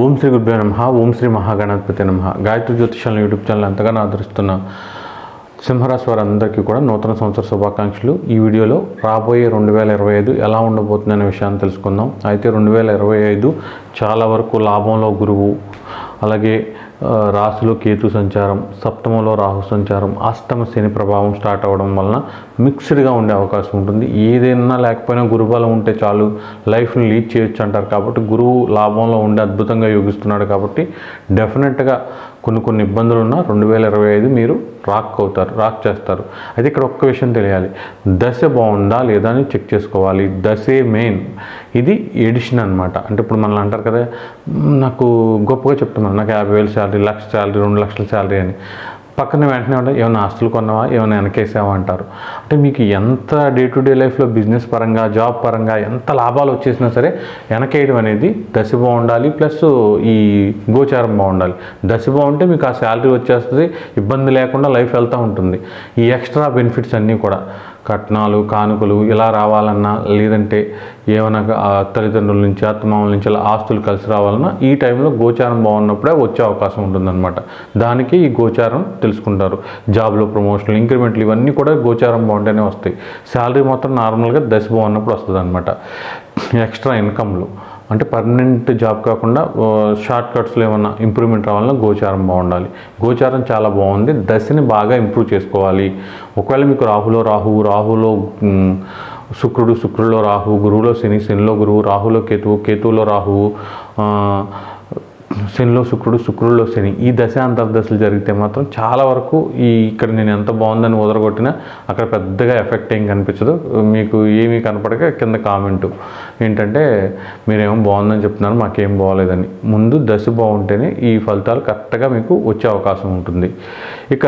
ఓం శ్రీ గురుభ్యో నమ ఓం శ్రీ మహాగణాధిపతి నమ. గాయత్రి జ్యోతిషాల యూట్యూబ్ ఛానల్ ఎంతగానో ఆదరిస్తున్న సింహరాశి వారందరికీ కూడా నూతన సంవత్సర శుభాకాంక్షలు. ఈ వీడియోలో రాబోయే రెండు వేల ఇరవై ఐదు ఎలా ఉండబోతుంది అనే విషయాన్ని తెలుసుకుందాం. అయితే రెండు వేల ఇరవై ఐదు చాలా వరకు లాభంలో గురువు. అలాగే రాశిలో కేతు సంచారం సప్తమంలో రాహు సంచారం అష్టమ శని ప్రభావం స్టార్ట్ అవ్వడం వలన మిక్స్డ్గా ఉండే అవకాశం ఉంటుంది. ఏదైనా లేకపోయినా గురుబలం ఉంటే చాలు లైఫ్ని లీడ్ చేయొచ్చు అంటారు కాబట్టి గురువు లాభంలో ఉండి అద్భుతంగా యోగిస్తున్నాడు కాబట్టి డెఫినెట్గా కొన్ని కొన్ని ఇబ్బందులు ఉన్న రెండు వేల ఇరవై ఐదు మీరు రాక్ అవుతారు రాక్ చేస్తారు. అయితే ఇక్కడ ఒక్క విషయం తెలియాలి. దశ బాగుందా లేదా అని చెక్ చేసుకోవాలి. దశే మెయిన్. ఇది ఎడిషన్ అనమాట అంటే ఇప్పుడు మనల్ని అంటారు కదా నాకు గొప్పగా చెప్తున్నాను నాకు యాభై వేలు శాలరీ లక్ష శాలరీ రెండు లక్షల శాలరీ అని. పక్కన వెంటనే ఉంటే ఏమైనా ఆస్తులు కొన్నావా? ఏమైనా వెనకేసావా అంటారు. అంటే మీకు ఎంత డే టు డే లైఫ్లో బిజినెస్ పరంగా జాబ్ పరంగా ఎంత లాభాలు వచ్చేసినా సరే వెనకేయడం అనేది దశ బాగుండాలి. ప్లస్ ఈ గోచారం బాగుండాలి. దశ బాగుంటే మీకు ఆ శాలరీ వచ్చేస్తుంది ఇబ్బంది లేకుండా లైఫ్ వెళ్తూ ఉంటుంది. ఈ ఎక్స్ట్రా బెనిఫిట్స్ అన్నీ కూడా. కట్నాలు కానుకలు ఇలా రావాలన్నా లేదంటే ఏమైనా తల్లిదండ్రుల నుంచి అత్తమామల నుంచి ఇలా ఆస్తులు కలిసి రావాలన్నా ఈ టైంలో గోచారం బాగున్నప్పుడే వచ్చే అవకాశం ఉంటుందన్నమాట. దానికి ఈ గోచారం తెలుసుకుంటారు. జాబ్లో ప్రమోషన్లు ఇంక్రిమెంట్లు ఇవన్నీ కూడా గోచారం బాగుంటేనే వస్తాయి. శాలరీ మాత్రం నార్మల్గా దశ బాగున్నప్పుడు వస్తుంది అనమాట ఎక్స్ట్రా ఇన్కమ్లు. అంటే పర్మనెంట్ జాబ్ కాకుండా షార్ట్ కట్స్లో ఏమన్నా ఇంప్రూవ్మెంట్ రావాలన్నా గోచారం బాగుండాలి. గోచారం చాలా బాగుంది. దశని బాగా ఇంప్రూవ్ చేసుకోవాలి. ఒకవేళ మీకు రాహులో రాహువు రాహులో శుక్రుడు శుక్రుడిలో రాహువు గురువులో శని శనిలో గురువు రాహులో కేతువు కేతువులో రాహువు శనిలో శుక్రుడు శుక్రుడిలో శని. ఈ దశ అంతర్దశలు జరిగితే మాత్రం చాలా వరకు ఈ ఇక్కడ నేను ఎంత బాగుందని వదలగొట్టినా అక్కడ పెద్దగా ఎఫెక్ట్ ఏం కనిపించదు. మీకు ఏమీ కనపడక కింద కామెంటు. ఏంటంటే మీరేమో బాగుందని చెప్తున్నారు మాకేం బాగోలేదని. ముందు దశ బాగుంటేనే ఈ ఫలితాలు కరెక్ట్గా మీకు వచ్చే అవకాశం ఉంటుంది. ఇక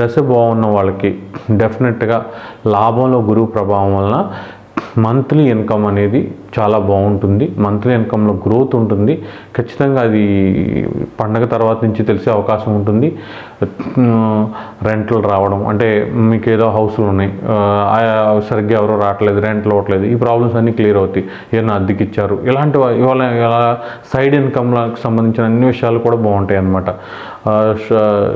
దశ బాగున్న వాళ్ళకి డెఫినెట్గా లాభంలో గురువు ప్రభావం వలన మంత్లీ ఇన్కమ్ అనేది చాలా బాగుంటుంది. మంత్లీ ఇన్కంలో గ్రోత్ ఉంటుంది. ఖచ్చితంగా అది పండగ తర్వాత నుంచి తెలిసే అవకాశం ఉంటుంది. రెంట్లు రావడం అంటే మీకు ఏదో హౌస్లు ఉన్నాయి. ఆ, సరిగ్గా ఎవరో రావట్లేదు రెంట్లు అవ్వట్లేదు ఈ ప్రాబ్లమ్స్ అన్నీ క్లియర్ అవుతాయి. ఏమైనా అద్దెకి ఇచ్చారు. ఇలాంటి ఇవాళ ఇలా సైడ్ ఇన్కమ్లకు సంబంధించిన అన్ని విషయాలు కూడా బాగుంటాయి అన్నమాట.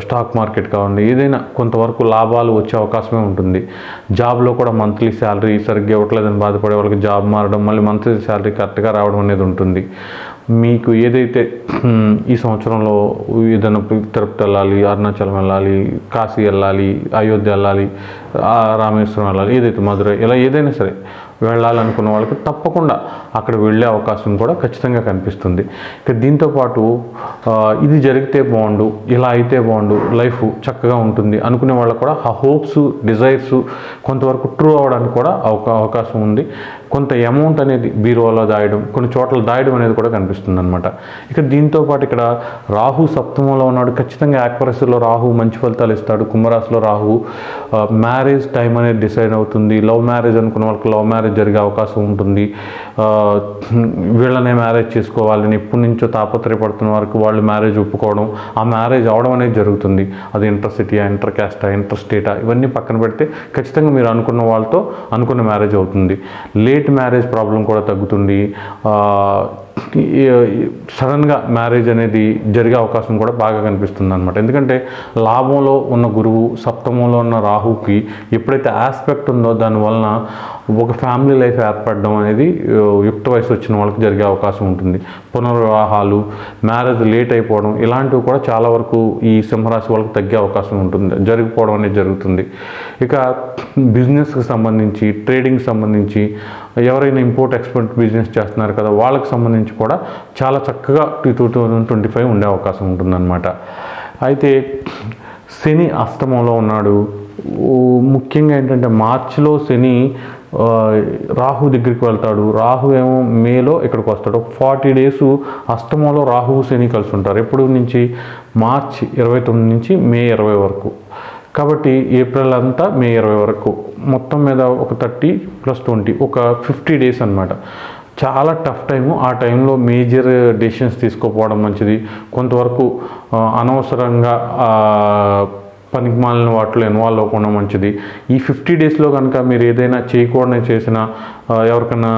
స్టాక్ మార్కెట్ కావండి ఏదైనా కొంతవరకు లాభాలు వచ్చే అవకాశమే ఉంటుంది. జాబ్లో కూడా మంత్లీ శాలరీ సరిగ్గా ఇవ్వట్లేదని బాధపడే వాళ్ళకి జాబ్ మారడం మళ్ళీ మంత్లీ శాలరీ కరెక్ట్గా రావడం అనేది ఉంటుంది. మీకు ఏదైతే ఈ సంవత్సరంలో ఏదైనా తిరుపతి వెళ్ళాలి అరుణాచలం వెళ్ళాలి కాశీ వెళ్ళాలి అయోధ్య వెళ్ళాలి రామేశ్వరం వెళ్ళాలి ఏదైతే మధురై ఇలా ఏదైనా సరే వెళ్ళాలనుకున్న వాళ్ళకి తప్పకుండా అక్కడ వెళ్ళే అవకాశం కూడా ఖచ్చితంగా కనిపిస్తుంది. ఇక దీంతోపాటు ఇది జరిగితే బాగుండు ఇలా అయితే బాగుండు లైఫ్ చక్కగా ఉంటుంది అనుకునే వాళ్ళకు కూడా ఆ హోప్స్ డిజైర్స్ కొంతవరకు ట్రూ అవ్వడానికి కూడా అవకాశం ఉంది. కొంత అమౌంట్ అనేది బీరువాలో దాయడం కొన్ని చోట్ల దాయడం అనేది కూడా కనిపిస్తుంది అనమాట ఇక దీంతో పాటు ఇక్కడ రాహు సప్తమంలో ఉన్నాడు. ఖచ్చితంగా యాక్వరసీలో రాహు మంచి ఫలితాలు ఇస్తాడు. కుంభరాశిలో రాహు మ్యారేజ్ టైం అనేది డిసైడ్ అవుతుంది. లవ్ మ్యారేజ్ అనుకున్న వాళ్ళకి లవ్ మ్యారేజ్ జరిగే అవకాశం ఉంటుంది. వీళ్ళనే మ్యారేజ్ చేసుకోవాలని ఎప్పటి నుంచో తాపత్రయపడుతున్న వరకు వాళ్ళు మ్యారేజ్ ఒప్పుకోవడం ఆ మ్యారేజ్ అవడం అనేది జరుగుతుంది. అది ఇంటర్ సిటీయా ఇంటర్ క్యాస్టా ఇంటర్ స్టేటా ఇవన్నీ పక్కన పెడితే ఖచ్చితంగా మీరు అనుకున్న వాళ్ళతో అనుకున్న మ్యారేజ్ అవుతుంది. లే లేట్ మ్యారేజ్ ప్రాబ్లం కూడా తగ్గుతుంది. సడన్గా మ్యారేజ్ అనేది జరిగే అవకాశం కూడా బాగా కనిపిస్తుంది అనమాట ఎందుకంటే లాభంలో ఉన్న గురువు సప్తమంలో ఉన్న రాహుకి ఎప్పుడైతే ఆస్పెక్ట్ ఉందో దానివలన ఒక ఫ్యామిలీ లైఫ్ ఏర్పడడం అనేది యుక్త వయసు వచ్చిన వాళ్ళకి జరిగే అవకాశం ఉంటుంది. పునర్వివాహాలు మ్యారేజ్ లేట్ అయిపోవడం ఇలాంటివి కూడా చాలా వరకు ఈ సింహరాశి వాళ్ళకి తగ్గే అవకాశం ఉంటుంది. జరిగిపోవడం అనేది జరుగుతుంది. ఇక బిజినెస్కి సంబంధించి ట్రేడింగ్కి సంబంధించి ఎవరైనా ఇంపోర్ట్ ఎక్స్పోర్ట్ బిజినెస్ చేస్తున్నారు కదా వాళ్ళకి సంబంధించి కూడా చాలా చక్కగా టూ థౌజండ్ ట్వంటీ ఫైవ్ ఉండే అవకాశం ఉంటుందన్నమాట. అయితే శని అష్టమంలో ఉన్నాడు. ముఖ్యంగా ఏంటంటే మార్చిలో శని రాహు దగ్గరికి వెళ్తాడు. రాహు ఏమో మేలో ఇక్కడికి వస్తాడు. ఒక ఫార్టీ డేస్ అష్టమంలో రాహువు శని కలిసి ఉంటారు. ఎప్పుడు నుంచి? మార్చి ఇరవై తొమ్మిది నుంచి మే ఇరవై వరకు. కాబట్టి ఏప్రిల్ అంతా మే ఇరవై వరకు. మొత్తం మీద ఒక థర్టీ ప్లస్ ట్వంటీ ఒక ఫిఫ్టీ డేస్ అనమాట చాలా టఫ్ టైము. ఆ టైంలో మేజర్ డెసిషన్స్ తీసుకోపోవడం మంచిది. కొంతవరకు అనవసరంగా పనికిమాలిన వాటిలో ఇన్వాల్వ్ అవ్వకుండా మంచిది. ఈ ఫిఫ్టీ డేస్లో కనుక మీరు ఏదైనా చేయకూడని చేసిన ఎవరికైనా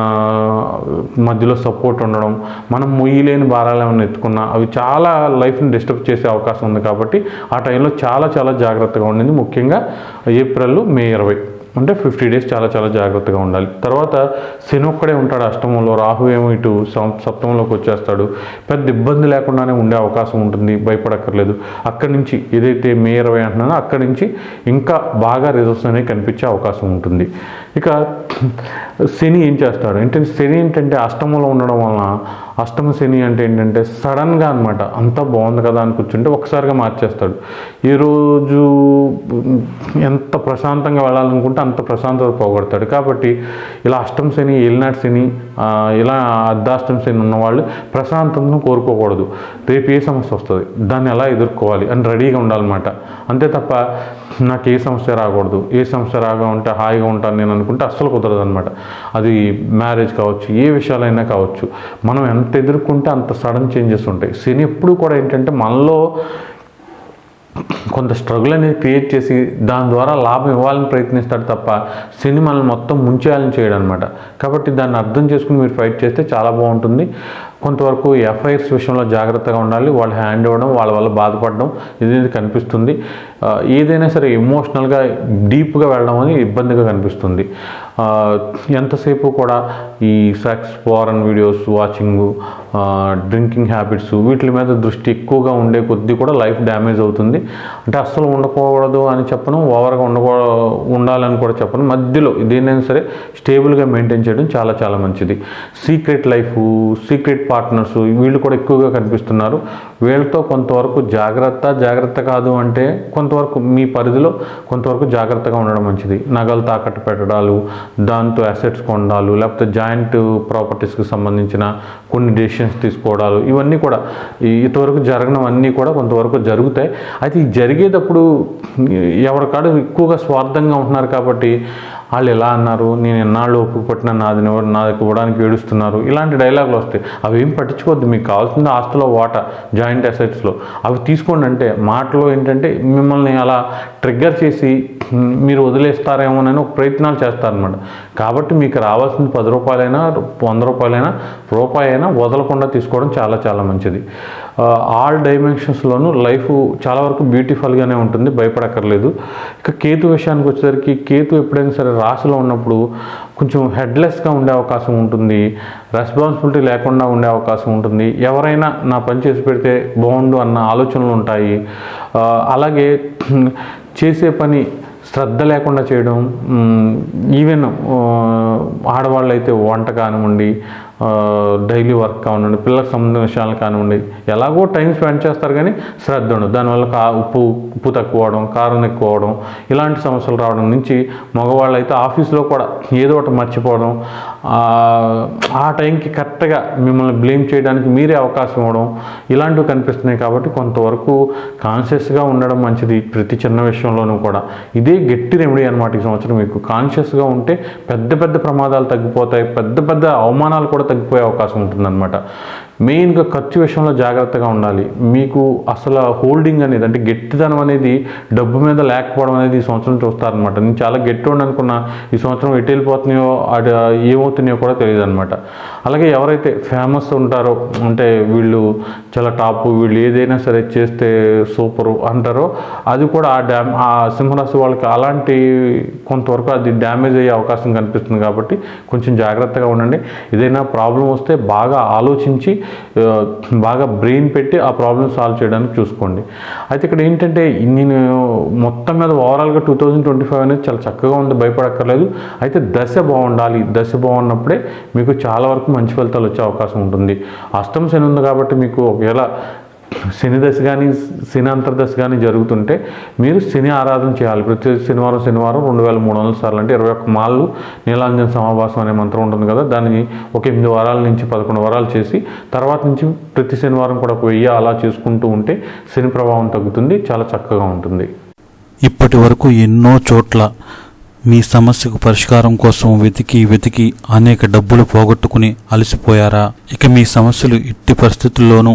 మధ్యలో సపోర్ట్ ఉండడం మనం మొయ్యలేని భారాలు ఏమైనా ఎత్తుకున్నా అవి చాలా లైఫ్ని డిస్టర్బ్ చేసే అవకాశం ఉంది కాబట్టి ఆ టైంలో చాలా చాలా జాగ్రత్తగా ఉండింది ముఖ్యంగా ఏప్రిల్ మే ఇరవై. అంటే ఫిఫ్టీ డేస్ చాలా చాలా జాగ్రత్తగా ఉండాలి. తర్వాత శని ఒక్కడే ఉంటాడు అష్టమంలో రాహు ఏమో ఇటు సప్తమంలోకి వచ్చేస్తాడు. పెద్ద ఇబ్బంది లేకుండానే ఉండే అవకాశం ఉంటుంది భయపడక్కర్లేదు. అక్కడి నుంచి ఏదైతే మే ఇరవై అంటున్నానో అక్కడి నుంచి ఇంకా బాగా రిజల్ట్స్ అనేవి కనిపించే అవకాశం ఉంటుంది. ఇక శని ఏం చేస్తాడు? ఏంటంటే శని ఏంటంటే అష్టమంలో ఉండడం వలన అష్టమ శని అంటే ఏంటంటే సడన్గా అనమాట అంతా బాగుంది కదా అని కూర్చుంటే ఒకసారిగా మార్చేస్తాడు. ఈరోజు ఎంత ప్రశాంతంగా వెళ్ళాలనుకుంటే అంత ప్రశాంతత పోగొడతాడు. కాబట్టి ఇలా అష్టమ శని ఏలినాటి శని ఇలా అర్ధాష్టం శని ఉన్నవాళ్ళు ప్రశాంతతను కోరుకోకూడదు. రేపు ఏ సమస్య వస్తుంది? దాన్ని ఎలా ఎదుర్కోవాలి? అని రెడీగా ఉండాలన్నమాట. అంతే తప్ప నాకు ఏ సమస్య రాకూడదు. ఏ సమస్య రాగా ఉంటే హాయిగా ఉంటాను నేను అనుకుంటే అస్సలు కుదరదు అనమాట అది మ్యారేజ్ కావచ్చు ఏ విషయాలైనా కావచ్చు. మనం ఎంత ఎదుర్కొంటే అంత సడన్ చేంజెస్ ఉంటాయి. శని ఎప్పుడు కూడా ఏంటంటే మనలో కొంత స్ట్రగుల్ అనేది క్రియేట్ చేసి దాని ద్వారా లాభం ఇవ్వాలని ప్రయత్నిస్తాడు తప్ప సినిమాలను మొత్తం ముంచేయాలని చేయడం అనమాట కాబట్టి దాన్ని అర్థం చేసుకుని మీరు ఫైట్ చేస్తే చాలా బాగుంటుంది. కొంతవరకు ఎఫ్ఐఆర్స్ విషయంలో జాగ్రత్తగా ఉండాలి. వాళ్ళు హ్యాండ్ ఇవ్వడం వాళ్ళ వల్ల బాధపడడం ఇది కనిపిస్తుంది. ఏదైనా సరే ఎమోషనల్గా డీప్గా వెళ్ళడం అని ఇబ్బందిగా కనిపిస్తుంది. ఎంతసేపు కూడా ఈ sex foreign videos watching drinking habits వీటి మీద దృష్టి ఎక్కువగా ఉండే కొద్దీ కూడా లైఫ్ డ్యామేజ్ అవుతుంది. అంటే అస్సలు ఉండకూడదు అని చెప్పను ఓవర్గా ఉండకూ ఉండాలని కూడా చెప్పను. మధ్యలో దేనైనా సరే స్టేబుల్గా మెయింటైన్ చేయడం చాలా చాలా మంచిది. సీక్రెట్ లైఫ్ సీక్రెట్ పార్ట్నర్స్ వీళ్ళు కూడా ఎక్కువగా కనిపిస్తున్నారు. వీళ్ళతో కొంతవరకు జాగ్రత్త జాగ్రత్త కాదు అంటే కొంతవరకు మీ పరిధిలో కొంతవరకు జాగ్రత్తగా ఉండడం మంచిది. నగలు తాకట్టు పెట్టడాలు దాంతో అసెట్స్ కొనడాలు లేకపోతే జాయింట్ ప్రాపర్టీస్కి సంబంధించిన కొన్ని డెసిషన్స్ తీసుకోవడాలు ఇవన్నీ కూడా ఇంతవరకు జరగనవన్నీ కూడా కొంతవరకు జరుగుతాయి. అయితే ఈ జరిగేటప్పుడు ఎవరికాడు ఎక్కువగా స్వార్థంగా ఉంటున్నారు కాబట్టి వాళ్ళు ఎలా అన్నారు? నేను ఎన్నాళ్ళు ఒప్పుకు పట్టిన నాది ఎవరు ఇవ్వడానికి ఏడుస్తున్నారు? ఇలాంటి డైలాగులు వస్తాయి. అవి ఏం పట్టించుకోవద్దు. మీకు కావాల్సింది ఆస్తిలో వాటా జాయింట్ అసెట్స్లో అవి తీసుకోండి అంటే మాటలో ఏంటంటే మిమ్మల్ని అలా ట్రిగ్గర్ చేసి మీరు వదిలేస్తారేమోనని ఒక ప్రయత్నాలు చేస్తారనమాట కాబట్టి మీకు రావాల్సింది పది రూపాయలైనా వంద రూపాయలైనా రూపాయి అయినా వదలకుండా తీసుకోవడం చాలా చాలా మంచిది. ఆల్ డైమెన్షన్స్లోనూ లైఫ్ చాలా వరకు బ్యూటిఫుల్గానే ఉంటుంది భయపడక్కర్లేదు. ఇక కేతు విషయానికి వచ్చేసరికి కేతు ఎప్పుడైనా సరే రాశిలో ఉన్నప్పుడు కొంచెం హెడ్లెస్గా ఉండే అవకాశం ఉంటుంది రెస్పాన్సిబిలిటీ లేకుండా ఉండే అవకాశం ఉంటుంది. ఎవరైనా నా పని చేసి పెడితే బాగుండు అన్న ఆలోచనలు ఉంటాయి. అలాగే చేసే పని శ్రద్ధ లేకుండా చేయడం ఈవెన్ ఆడవాళ్ళు అయితే వంట కానివ్వండి డైలీ వర్క్ కానివ్వండి పిల్లలకు సంబంధించిన విషయాలు కానివ్వండి ఎలాగో టైం స్పెండ్ చేస్తారు కానీ శ్రద్ధ ఉండదు. దానివల్ల కా ఉప్పు ఉప్పు తక్కువ అవడం కారం ఎక్కువ అవడం ఇలాంటి సమస్యలు రావడం నుంచి మగవాళ్ళు అయితే ఆఫీస్లో కూడా ఏదో ఒకటి మర్చిపోవడం ఆ, టైంకి కరెక్ట్గా మిమ్మల్ని బ్లేమ్ చేయడానికి మీరే అవకాశం ఇవ్వడం ఇలాంటివి కనిపిస్తున్నాయి కాబట్టి కొంతవరకు కాన్షియస్గా ఉండడం మంచిది ప్రతి చిన్న విషయంలోనూ కూడా. ఇదే గట్టి రెమెడీ అనమాట ఈ సంవత్సరం మీకు. కాన్షియస్గా ఉంటే పెద్ద పెద్ద ప్రమాదాలు తగ్గిపోతాయి పెద్ద పెద్ద అవమానాలు కూడా తగ్గిపోయే అవకాశం ఉంటుందన్నమాట. మెయిన్గా ఖర్చు విషయంలో జాగ్రత్తగా ఉండాలి. మీకు అసలు హోల్డింగ్ అనేది అంటే గట్టిదనం అనేది డబ్బు మీద లేకపోవడం అనేది ఈ సంవత్సరం చూస్తారనమాట నేను చాలా గట్టి అనుకున్నా ఈ సంవత్సరం ఎటు వెళ్ళిపోతున్నాయో అటు ఏమవుతున్నాయో కూడా తెలియదు అనమాట అలాగే ఎవరైతే ఫేమస్ ఉంటారో అంటే వీళ్ళు చాలా టాప్ వీళ్ళు ఏదైనా సరే చేస్తే సూపరు అంటారో అది కూడా ఆ డ్యామ్ ఆ సింహరాశి వాళ్ళకి అలాంటి కొంతవరకు అది డ్యామేజ్ అయ్యే అవకాశం కనిపిస్తుంది కాబట్టి కొంచెం జాగ్రత్తగా ఉండండి. ఏదైనా ప్రాబ్లం వస్తే బాగా ఆలోచించి బాగా బ్రెయిన్ పెట్టి ఆ ప్రాబ్లమ్ సాల్వ్ చేయడానికి చూసుకోండి. అయితే ఇక్కడ ఏంటంటే నేను మొత్తం మీద ఓవరాల్గా టూ థౌజండ్ ట్వంటీ ఫైవ్ అనేది చాలా చక్కగా ఉంది భయపడక్కర్లేదు. అయితే దశ బాగుండాలి. దశ బాగున్నప్పుడే మీకు చాలా వరకు మంచి ఫలితాలు వచ్చే అవకాశం ఉంటుంది. అష్టం శని ఉంది కాబట్టి మీకు ఒకవేళ శని దశ కానీ శని అంతర్దశ కానీ జరుగుతుంటే మీరు శని ఆరాధన చేయాలి. ప్రతి శనివారం శనివారం రెండు వేల మూడు వందల సార్లు అంటే ఇరవై ఒక్క మాళ్ళు నీలాంజన సమావాసం అనే మంత్రం ఉంటుంది కదా దాన్ని ఒక ఎనిమిది వారాల నుంచి పదకొండు వారాలు చేసి తర్వాత నుంచి ప్రతి శనివారం కూడా ఒక వెయ్యి అలా చేసుకుంటూ ఉంటే శని ప్రభావం తగ్గుతుంది చాలా చక్కగా ఉంటుంది. ఇప్పటి వరకు ఎన్నో చోట్ల మీ సమస్యకు పరిష్కారం కోసం వెతికి వెతికి అనేక డబ్బులు పోగొట్టుకుని అలసిపోయారా? ఇక మీ సమస్యలు ఎట్టి పరిస్థితుల్లోనూ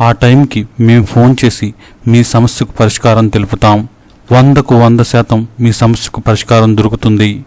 ఆ టైంకి మేము ఫోన్ చేసి మీ సమస్యకు పరిష్కారం తెలుపుతాం. వందకు వంద శాతం మీ సమస్యకు పరిష్కారం దొరుకుతుంది.